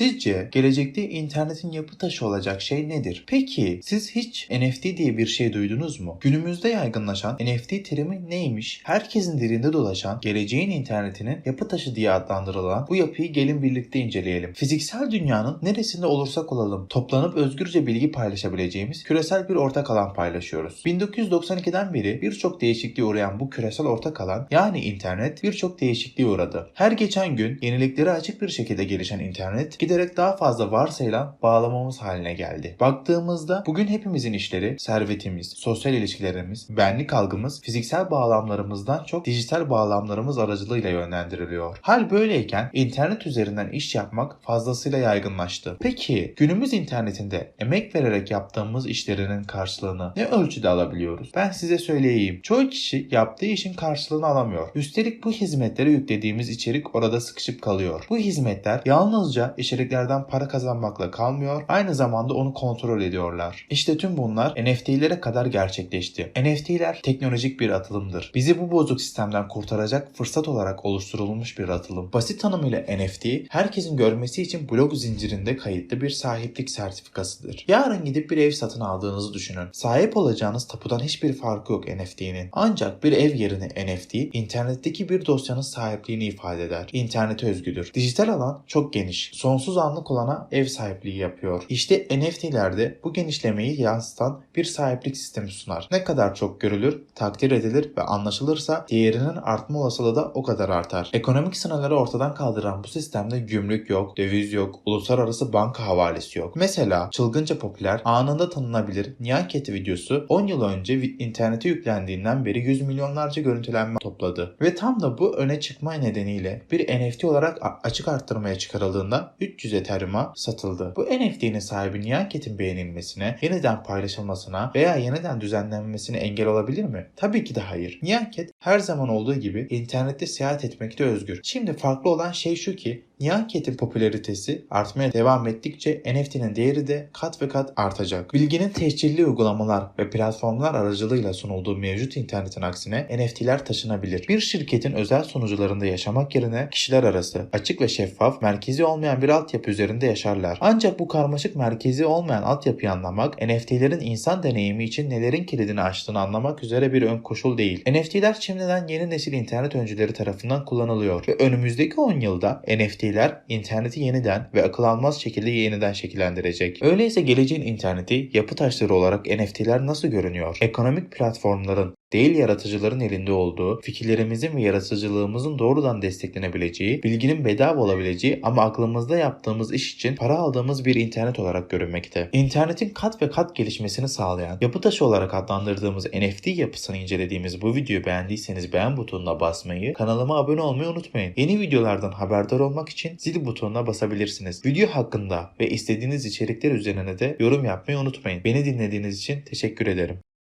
Sizce gelecekte internetin yapı taşı olacak şey nedir? Peki siz hiç NFT diye bir şey duydunuz mu? Günümüzde yaygınlaşan NFT terimi neymiş? Herkesin dilinde dolaşan geleceğin internetinin yapı taşı diye adlandırılan bu yapıyı gelin birlikte inceleyelim. Fiziksel dünyanın neresinde olursak olalım toplanıp özgürce bilgi paylaşabileceğimiz küresel bir ortak alan paylaşıyoruz. 1992'den beri birçok değişikliğe uğrayan bu küresel ortak alan yani internet birçok değişikliğe uğradı. Her geçen gün yenilikleri açık bir şekilde gelişen internet giderek daha fazla varsayılan bağlamamız haline geldi. Baktığımızda bugün hepimizin işleri, servetimiz, sosyal ilişkilerimiz, benlik algımız fiziksel bağlamlarımızdan çok dijital bağlamlarımız aracılığıyla yönlendiriliyor. Hal böyleyken internet üzerinden iş yapmak fazlasıyla yaygınlaştı. Peki günümüz internetinde emek vererek yaptığımız işlerinin karşılığını ne ölçüde alabiliyoruz? Ben size söyleyeyim. Çoğu kişi yaptığı işin karşılığını alamıyor. Üstelik bu hizmetlere yüklediğimiz içerik orada sıkışıp kalıyor. Bu hizmetler yalnızca içeriklerden para kazanmakla kalmıyor, aynı zamanda onu kontrol ediyorlar. İşte tüm bunlar NFT'lere kadar gerçekleşti. NFT'ler teknolojik bir atılımdır. Bizi bu bozuk sistemden kurtaracak fırsat olarak oluşturulmuş bir atılım. Basit tanımıyla NFT, herkesin görmesi için blok zincirinde kayıtlı bir sahiplik sertifikasıdır. Yarın gidip bir ev satın aldığınızı düşünün. Sahip olacağınız tapudan hiçbir farkı yok NFT'nin. Ancak bir ev yerine NFT, internetteki bir dosyanın sahipliğini ifade eder. İnternete özgüdür. Dijital alan çok geniş. Sonsuz anlık olana ev sahipliği yapıyor. İşte NFT'lerde bu genişlemeyi yansıtan bir sahiplik sistemi sunar. Ne kadar çok görülür, takdir edilir ve anlaşılırsa değerinin artma olasılığı da o kadar artar. Ekonomik sınırları ortadan kaldıran bu sistemde gümrük yok, döviz yok, uluslararası banka havalesi yok. Mesela çılgınca popüler, anında tanınabilir Niyaketi videosu 10 yıl önce internete yüklendiğinden beri yüz milyonlarca görüntülenme topladı. Ve tam da bu öne çıkma nedeniyle bir NFT olarak açık arttırmaya çıkarıldığında 300 Ethereum'a satıldı. Bu NFT'nin sahibi Niyaket'in beğenilmesine, yeniden paylaşılmasına veya yeniden düzenlenmesine engel olabilir mi? Tabii ki de hayır. Niyaket her zaman olduğu gibi internette seyahat etmekte özgür. Şimdi farklı olan şey şu ki Niyaket'in popülaritesi artmaya devam ettikçe NFT'nin değeri de kat ve kat artacak. Bilginin tescilli uygulamalar ve platformlar aracılığıyla sunulduğu mevcut internetin aksine NFT'ler taşınabilir. Bir şirketin özel sunucularında yaşamak yerine kişiler arası açık ve şeffaf, merkezi olmayan bir altyapı üzerinde yaşarlar. Ancak bu karmaşık merkezi olmayan altyapıyı anlamak, NFT'lerin insan deneyimi için nelerin kilidini açtığını anlamak üzere bir ön koşul değil. NFT'ler şimdiden yeni nesil internet öncüleri tarafından kullanılıyor ve önümüzdeki 10 yılda NFT'ler interneti yeniden ve akıl almaz şekilde yeniden şekillendirecek. Öyleyse geleceğin interneti yapı taşları olarak NFT'ler nasıl görünüyor? Ekonomik platformların değil yaratıcıların elinde olduğu, fikirlerimizin ve yaratıcılığımızın doğrudan desteklenebileceği, bilginin bedava olabileceği ama aklımızda yaptığımız iş için para aldığımız bir internet olarak görünmekte. İnternetin kat ve kat gelişmesini sağlayan, yapı taşı olarak adlandırdığımız NFT yapısını incelediğimiz bu videoyu beğendiyseniz beğen butonuna basmayı, kanalıma abone olmayı unutmayın. Yeni videolardan haberdar olmak için zil butonuna basabilirsiniz. Video hakkında ve istediğiniz içerikler üzerine de yorum yapmayı unutmayın. Beni dinlediğiniz için teşekkür ederim.